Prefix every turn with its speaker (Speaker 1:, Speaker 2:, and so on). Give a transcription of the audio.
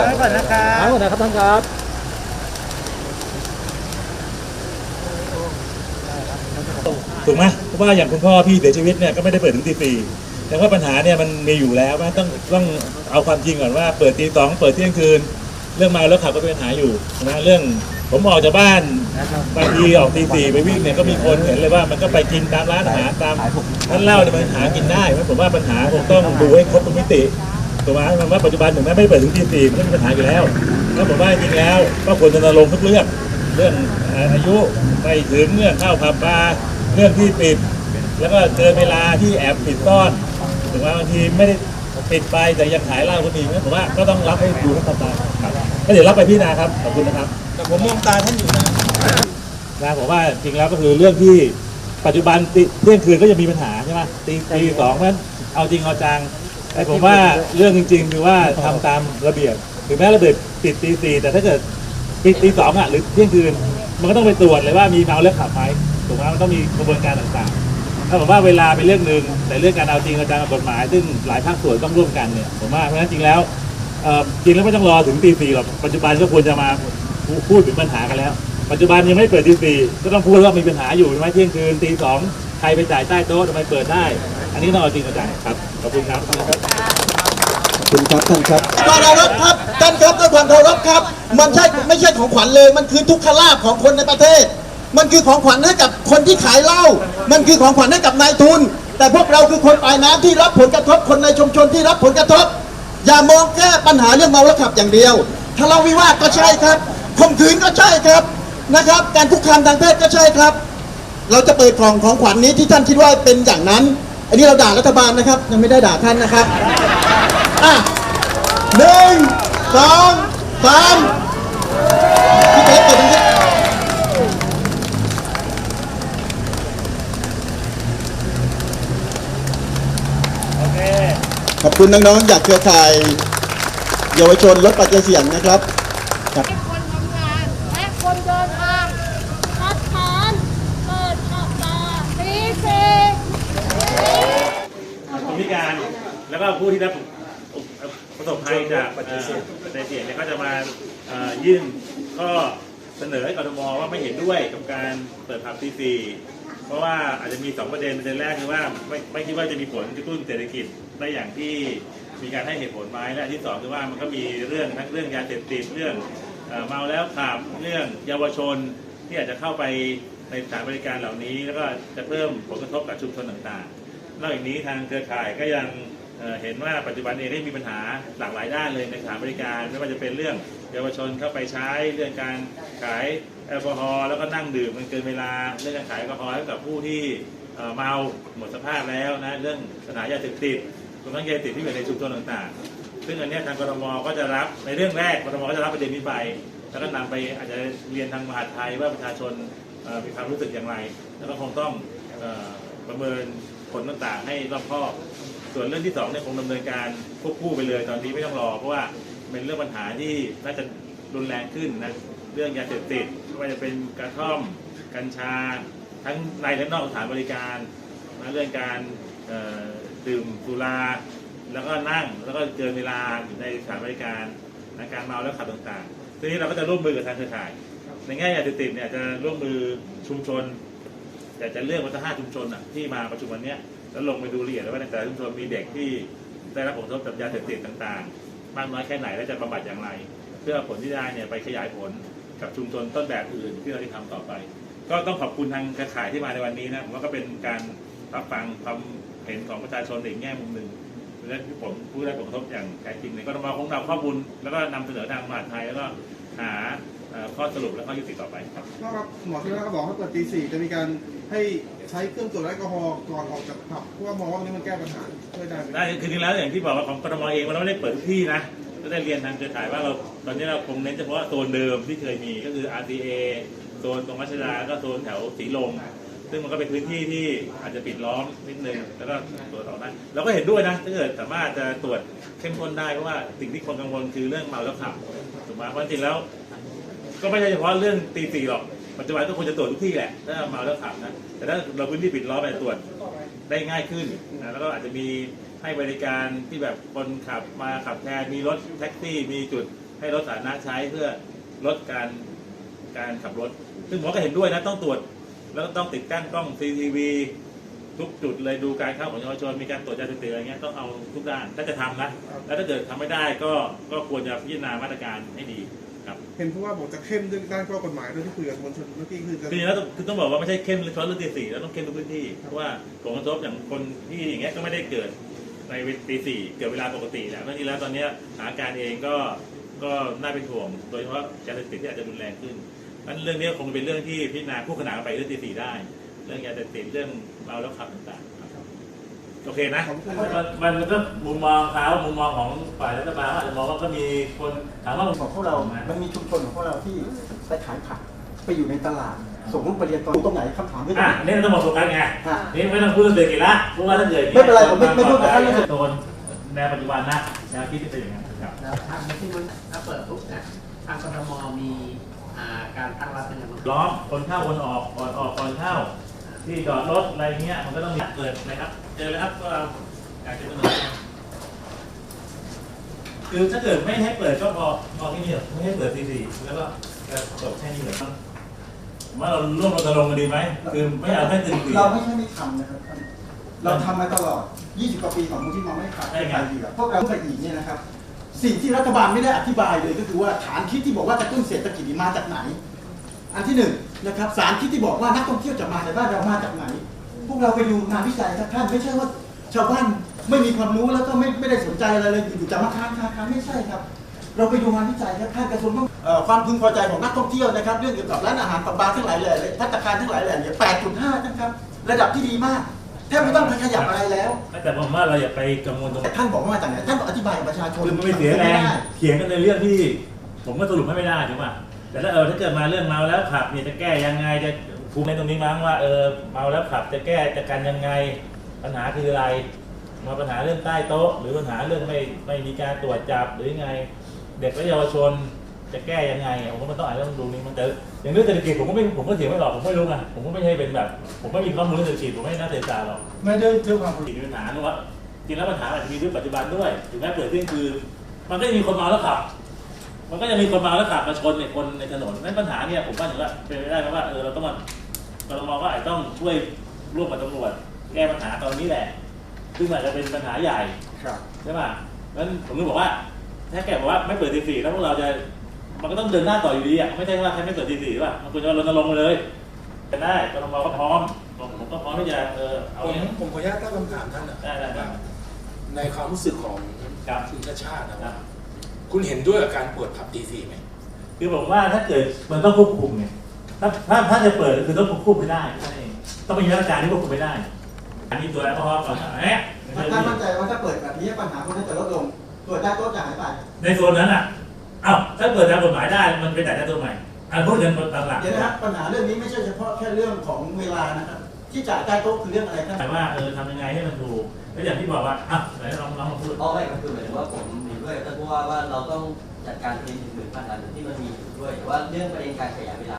Speaker 1: พักไว้ก่อนนะครับ
Speaker 2: ถามก่อนนะครับท่านครับ
Speaker 3: ถูกไหมเพราะว่าอย่างคุณพ่อพี่เสียชีวิตเนี่ยก็ไม่ได้เปิดถึงตีสี่แต่ว่าปัญหาเนี่ยมันมีอยู่แล้วว่าต้องต้องเอาความจริงก่อนว่าเปิดตีสองเปิดเที่ยงคืน เรื่องเมาแล้วขับก็เป็นปัญหาอยู่นะเรื่องผมออกจากบ้านบางทีออกตีสี่ไปวิ่งเนี่ยก็มีคนเห็นเลยว่ามันก็ไปกินตามร้านอาหารตามร้านเหล้าเนี่ยมันหากินได้เพราะผมว่าปัญหาคงต้องดูให้ครบทุกมิติ ถูกไหมมันว่าปัจจุบันถึงแม้ไม่ได้เปิดถึงตีสี่มันก็มีปัญหาอยู่แล้วแล้วผมว่าจริงๆแล้ว ก็ควรจะรณรงค์ทุกเรื่องเรื่องเอ่ออายุไปถึงเรื่องเข้าผับบาร์เรื่องที่ปิด แล้วก็เกินเวลาที่แอบปิดซ่อนถึงว่าบางทีไม่ได้ปิดไปแต่ยังขายเหล้าก็มีงั้นผมว่าก็ต้องรับให้ดูให้ทันตาครับก็เดี๋ยวรับไปพี่นาครับขอบคุณนะครับ
Speaker 1: แต่ผมมองตาท่านอยู่นะ
Speaker 3: นะผมว่าจริงแล้วก็คือเรื่องที่ปัจจุบันติเที่ยงคืนก็จะมีปัญหาใช่ไหมตีตีสองเพราะฉะนั้นเอาจริงเอาจัง ไอ้ผมว่าเรื่องจริงๆคือว่าทำตามระเบียบถึงแม้ระเบียบปิดตีสี่แต่ถ้าเกิดปิดตีสองอะหรือเที่ยงคืนมันก็ต้องไปตรวจเลยว่ามีเมาแล้วขับไหมถูกไหมมันต้องมีกระบวนการต่างๆถ้าผมว่าเวลาเป็นเรื่องหนึ่งแต่เรื่องการเอาจริงเอาจังกับกฎหมาย ซึ่งหลายภาคส่วนต้องร่วมกันเนี่ยผมว่าเพราะฉะนั้นจริงแล้วเอ่อจริงแล้วไม่ต้องรอถึงตีสี่หรอกปัจจุบันก็ควรจะมาพูดถึงปัญหากันแล้ว ปัจจุบันยังไม่เปิดตีสี่ก็ต้องพูดว่ามีปัญหาอยู่ใช่ไหมเที่ยงคืนตีสองใครไปจ่ายใต้โต๊ะทำไมเปิดได้ อันนี้ต้องเอาจริงเอาจังครับ ขอบคุณครับ
Speaker 4: ขอบคุณครับท่านครับ
Speaker 1: ความเคารพครับท่านครับด้วยความเคารพครับ มันใช่ไม่ใช่ของขวัญเลย มันคือทุกขลาภของคนในประเทศ มันคือของขวัญให้กับคนที่ขายเหล้ามันคือของขวัญให้กับนายทุน แต่พวกเราคือคนปลายน้ำที่รับผลกระทบคนในชุมชนที่รับผลกระทบ อย่ามองแค่ปัญหาเรื่องเมาแล้วขับอย่างเดียวทะเลาะวิวาทก็ใช่ครับข่มขืนก็ใช่ครับนะครับ การคุกคามทางเพศก็ใช่ครับ เราจะเปิดกล่องของขวัญนี้ที่ท่านคิดว่าเป็นอย่างนั้น อันนี้เราด่ารัฐบาลนะครับ ยังไม่ได้ด่าท่านนะครับ อะหนึ่งสองสามพี่เป๊กเปิดตรงนี้
Speaker 3: โอเค
Speaker 1: ขอบคุณน้องๆ จากเครือข่ายเยาวชนลดปัจจัยเสี่ยงนะครับ
Speaker 5: ให้คนทำงานและคนเดินทางคัดค้านเปิดขับตาตีเซ
Speaker 3: คน พิการ แล้วก็ผู้ที่ได้ประสบภัยจากปัจจัยเสียงเนี่ยก็จะมายื่นข้อเสนอให้กรทมว่าไม่เห็นด้วยกับการเปิดผับตีสี่เพราะว่าอาจจะมีสองประเด็นประเด็นแรกคือว่าไม่ไม่คิดว่าจะมีผลกระตุ้นเศรษฐกิจได้อย่างที่มีการให้เหตุผลไหมและอันที่สองคือว่ามันก็มีเรื่องทั้งเรื่องยาเสพติดเรื่องเอ่อเมาแล้วขับเรื่องเยาวชนที่อาจจะเข้าไปในสถานบริการเหล่านี้ แล้วก็จะเพิ่มผลกระทบกับชุมชนต่างๆ นอกจากนี้ทางเครือข่ายก็ยังเเห็นว่าปัจจุบันเองได้มีปัญหาหลากหลายด้านเลยในสถานบริการ ไม่ว่าจะเป็นเรื่องเยาวชนเข้าไปใช้เรื่องการขายแอลกอฮอล์แล้วก็นั่งดื่มมันเกินเวลา เรื่องการขายแอลกอฮอล์ให้กับผู้ที่เมาหมดสภาพแล้วนะเรื่องสถายาเสพติดรวมทั้งยาเสพติดที่อยู่ในชุมชนต่างๆ ซึ่งอันนี้ทางกรทมก็จะรับในเรื่องแรกกรทมก็จะรับประเด็นนี้ไปแล้วก็นำไปอาจจะเรียนทางมหาดไทยว่าประชาชนมีความรู้สึกอย่างไร แล้วก็คงต้องอประเมิน ผลต่างๆ ให้รอบคอบ ส่วนเรื่องที่สองเนี่ยคงดำเนินการควบคู่ไปเลยตอนนี้ไม่ต้องรอ เพราะว่าเป็นเรื่องปัญหาที่น่าจะรุนแรงขึ้นนะเรื่องยาเสพติดไม่ว่าจะเป็นกระท่อมกัญชา ทั้งในและนอกสถานบริการนะเรื่องการดื่มสุราแล้วก็นั่งแล้วก็เกินเวลาอยู่ในสถานบริการนะการเมาแล้วขับต่างๆทีนี้เราก็จะร่วมมือกับทางเครือข่าย ในแง่ยาเสพติดเนี่ยจะร่วมมือชุมชน แต่จะเลือกวัฒนธรรมชุมชนอะที่มาประชุมวันนี้แล้วลงไปดูละเอียดว่าในแต่ละชุมชนมีเด็กที่ได้รับผลกระทบจากยาเสพติดต่างๆ มากน้อยแค่ไหนและจะบำบัดอย่างไร เพื่อผลที่ได้เนี่ยไปขยายผลกับชุมชนต้นแบบอื่นที่เราได้ทำต่อไป ก็ต้องขอบคุณทางเครือข่ายที่มาในวันนี้นะผมว่าก็เป็นการรับฟังความเห็นของประชาชนในอีกแง่มุมหนึ่งและที่ผมผู้ได้ผลกระทบอย่างแท้จริงเนี่ยก็ต้องมาคงนำข้อมูลแล้วก็นำเสนอทางมหาไทยแล้วก็ หาเอ่อข้อสรุปและข้อยุติต่อไปครับ
Speaker 6: ก็ครับหมอที่ว่าก็บอกว่าเปิดตีสี่จะมีการให้ใช้เครื่องตรวจแอลกอฮอล์ก่อนออกจากผับเพราะว่ามองว่านี่มันแก้ปัญหาช่วยได้ไหม
Speaker 3: ได้คือจริงๆแล้วอย่างที่บอกว่าของกทมเองมันไม่ได้เปิดทุกที่นะก็ได้เรียนทางเครือข่ายว่าเราตอนนี้เราคงเน้นเฉพาะโซนเดิมที่เคยมีก็คือ RTA โซนตรงรัชดาก็โซนแถวสีลมซึ่งมันก็เป็นพื้นที่ที่อาจจะปิดล้อมนิดนึงแล้วก็ตรวจออกได้เราก็เห็นด้วยนะถ้าเกิดสามารถจะตรวจเข้มข้นได้เพราะว่าสิ่งที่คนกังวลคือเรื่องเมาแล้วขับ ถูกไหมเพราะจริงแล้ว ก็ไม่ใช่เฉพาะเรื่องตีสี่หรอกปัจจุบันก็ควรจะตรวจทุกที่แหละถ้าเมาแล้วขับนะแต่ถ้าเราพื้นที่ปิดล้อมไปตรวจได้ง่ายขึ้นนะแล้วก็อาจจะมีให้บริการที่แบบคนขับมาขับแทนมีรถแท็กซี่มีจุดให้รถสาธารณะใช้เพื่อลดการการขับรถ ซึ่งผมก็เห็นด้วยนะต้องตรวจ แล้วก็ต้องติดตั้งกล้อง CCTV ทุกจุดเลยดูการเข้าของเยาวชนมีการตรวจยาเสพติดอะไรเงี้ยต้องเอาทุกด้านถ้าจะทำนะแล้วถ้าเกิดทำไม่ได้ก็ก็ควรจะพิจารณามาตรการให้ดีครับ
Speaker 6: เห็นผู้ว่าบอกจะเข้มเรื่องด้านข้อกฎหมายด้วยที่คุยกับมวลชนเมื่อกี้คือจะ
Speaker 3: คือแล้วต้องคือต้องบอกว่าไม่ใช่เข้มเฉพาะเรื่องตีสี่แล้วต้องเข้มทุกพื้นที่เพราะว่าผลกระทบอย่างคนที่อย่างเงี้ยก็ไม่ได้เกิดในตีสี่เกิดเวลาปกติแหละเพราะฉะนั้นแล้วตอนเนี้ยสถานการณ์เองก็ก็น่าเป็นห่วง โดยเฉพาะยาเสพติดที่อาจจะรุนแรงขึ้นนั้นเรื่องนี้คงเป็นเรื่องที่พิจารณาคู่ขนานกันไปเรื่องตีสี่ได้เรื่องยาเสพติดเรื่องเมาแล้วขับต่างๆครับโอเคนะ
Speaker 6: ขอบคุณ
Speaker 3: มันมันก็มุมมองเขามุมมองของฝ่ายรัฐบาลอาจจะมองว่าก็มีคนถามว่า
Speaker 4: ของพวกเรา มันมีชุมชนของพวกเราที่ไปขายผักไปอยู่ในตลาด ส่งลูกไปเรียนตอนตรงไหนคำถามคือตรง
Speaker 3: อะ
Speaker 4: ไหน
Speaker 3: นี่เราต้องมาโฟกัสไง
Speaker 4: อะ
Speaker 3: นี่ไม่ต้องพูดเรื่องเศรษฐกิจละเพราะว่าถ้าเกิด
Speaker 4: ไม่เป็นไรผมไม่ไม่พูดกับท่านเรื่องเศรษฐกิจ
Speaker 3: โดนแนวปัจจุบันนะแนวคิดที่เป็นอย่างนั้นครับ
Speaker 2: แล้วทางที่มันถ้าเปิดปุ๊บเนี่ยทางกทมมีอ่าการตั้งรับเป็นยังไงบ้าง
Speaker 3: ล้อมคนเข้าคนออกก่อนออกก่อนเข้า ที่จอดรถอะไรเงี้ยมันก็ต้องมีเกิดนะครับเจอเลยครับว่าอยากจะเสนอคือถ้าเกิดไม่ให้เปิดก็พอพอแค่นี้เหรอไม่ให้เปิดทีสี่แล้วก็จะจบแค่นี้เหรอผมว่าเราร่วมเราจะลงค์กันดีไหมคือไม่เอาแค่ตีสี่
Speaker 4: เราไม่ใช่ไม่ทำนะครับท่านเราทำมาตลอด 20 กว่าปีของมูลที่มาไม่ขาด
Speaker 3: ใช่ไง
Speaker 4: ไปดีพวกเราไปอีกเนี่ยนะครับ สิ่งที่รัฐบาลไม่ได้อธิบายเลยก็คือว่าฐานคิดที่บอกว่ากระตุ้นเศรษฐกิจนี่มาจากไหน อันที่หนึ่งนะครับสารคิดที่บอกว่านักท่องเที่ยวจะมาในบ้านเรามาจากไหน พวกเราไปดูงานวิจัยครับท่านไม่ใช่ว่าชาวบ้านไม่มีความรู้แล้วก็ไม่ไม่ได้สนใจอะไรเลยอยู่ๆจะมาค้างค้างค้างไม่ใช่ครับ เราไปดูงานวิจัยครับท่านกระทรวงต้องเอ่อความพึงพอใจของนักท่องเที่ยวนะครับ เรื่องเกี่ยวกับร้านอาหารปับบาร์ทั้งหลายแหล่เลยพัตตาคารทั้งหลายแหล่เนี่ย8.5นะครับระดับที่ดีมากแทบไม่ต้องไปขยับอะไรแล้ว
Speaker 3: แต่ผมว่าเราอย่าไปกังวลตรง
Speaker 4: แต่ท่านบอกว่ามาจากไหนท่านบอกอธิบายกับประชาชน
Speaker 3: คือมันไม่เสียแรงเถียงกันในเรื่องที่ ผมก็สรุปให้ไม่ได้ถูกป่ะ แต่ถ้าเออถ้าเกิดมาเรื่องเมาแล้วขับเนี่ยจะแก้ยังไงจะภูมิในตรงนี้มั้งว่าเออเมาแล้วขับจะแก้จะกันยังไง ปัญหาคืออะไร มาปัญหาเรื่องใต้โต๊ะ หรือปัญหาเรื่องไม่ไม่มีการตรวจจับหรือไง เด็กและเยาวชนจะแก้ยังไงผมว่ามันต้องอ่านเรื่องดูนี้มันแต่อย่างเรื่องเศรษฐกิจผมก็ไม่ผมก็เถียงไม่หรอกผมไม่รู้ไงผมก็ไม่ใช่เป็นแบบ ผมไม่มีข้อมูลเรื่องเศรษฐกิจผมไม่น่าเสียใจหรอก
Speaker 4: ไม่ได้ด้วยความ
Speaker 3: มีปัญหาด้วยว่าจริงแล้วปัญหาอาจจะมีด้วยปัจจุบันด้วยถึงแม้เปิดเที่ยงคืนมันก็มีคนเมาแล้วขับ มันก็ยังมีคนเมาแล้วขับมาชนในคนในถนนนั่นปัญหาเนี่ยผมว่าถึงว่าเป็นไปได้ไหมว่าเออเราต้องมาเราต้องมองว่าอาจจะต้องช่วยร่วมกับตำรวจแก้ปัญหาตอนนี้แหละ ซึ่งอาจจะเป็นปัญหาใหญ่
Speaker 4: ครับ
Speaker 3: ใช่ป่ะงั้นผมเลยบอกว่า ถ้าแกบอกว่าไม่เปิดตีสี่แล้วพวกเราจะมันก็ต้องเดินหน้าต่ออยู่ดีอะไม่ใช่ว่าแค่ไม่เปิดตีสี่ป่ะมันควรจะรณรงค์ไปเลยจะได้กรมก็พร้อมผมก็พร้อมที่จะเออเอา
Speaker 7: ผม
Speaker 3: เนี่ย
Speaker 7: ผมขออนุญาตตั้งคำถามท่านนะ
Speaker 3: ได้ได้ได้
Speaker 7: ในความรู้สึกของ
Speaker 3: ครับ
Speaker 7: คุณชาติชาตินะ
Speaker 3: ครั
Speaker 7: ว่า
Speaker 3: บ
Speaker 7: คุณเห็นด้วยกับการเปิดผับตีสี่ไหม
Speaker 3: คือผมว่าถ้าเกิดมันต้องควบคุมเนี่ยถ้าถ้าถ้าจะเปิดคือต้องควบคุมไม่ได้นั่นเองต้องมีมาตรการที่ควบคุมไม่ได้ อันนี้ตัวแอลกอฮอล์ก่อนนะเนี่ย
Speaker 4: ท่านมั่นใจว่าถ้าเปิดแบบนี้ปัญหาพวกนั้นจะลดลงตรวจได้โต๊ะจะหายไป
Speaker 3: ในโซนนั้นอะเอ้าถ้าเปิดตามกฎหมายได้มันเป็นแต่ตัวใหม่อันพูดกันตามหลัก
Speaker 4: เดี๋ยวนะครับปัญหาเรื่องนี้ไม่ใช่เฉพาะแค่เรื่องของเวลานะครับที่จ่ายใต้โต๊ะคือเรื่องอะไรครับ
Speaker 3: แต่ว่าเออทำยังไงให้มันถูกแล้วอย่างที่บอกว่าอะไหนลองลองมาพูด
Speaker 8: เพราะไม่ก็คือหมายถึงว่าผมเห็น ด้วยกับท่านผู้ว่าว่าเราต้องจัดการประเด็นอื่นๆปัญหาที่มันมีอยู่ด้วยแต่ว่าเรื่องประเด็นการขยายเวลา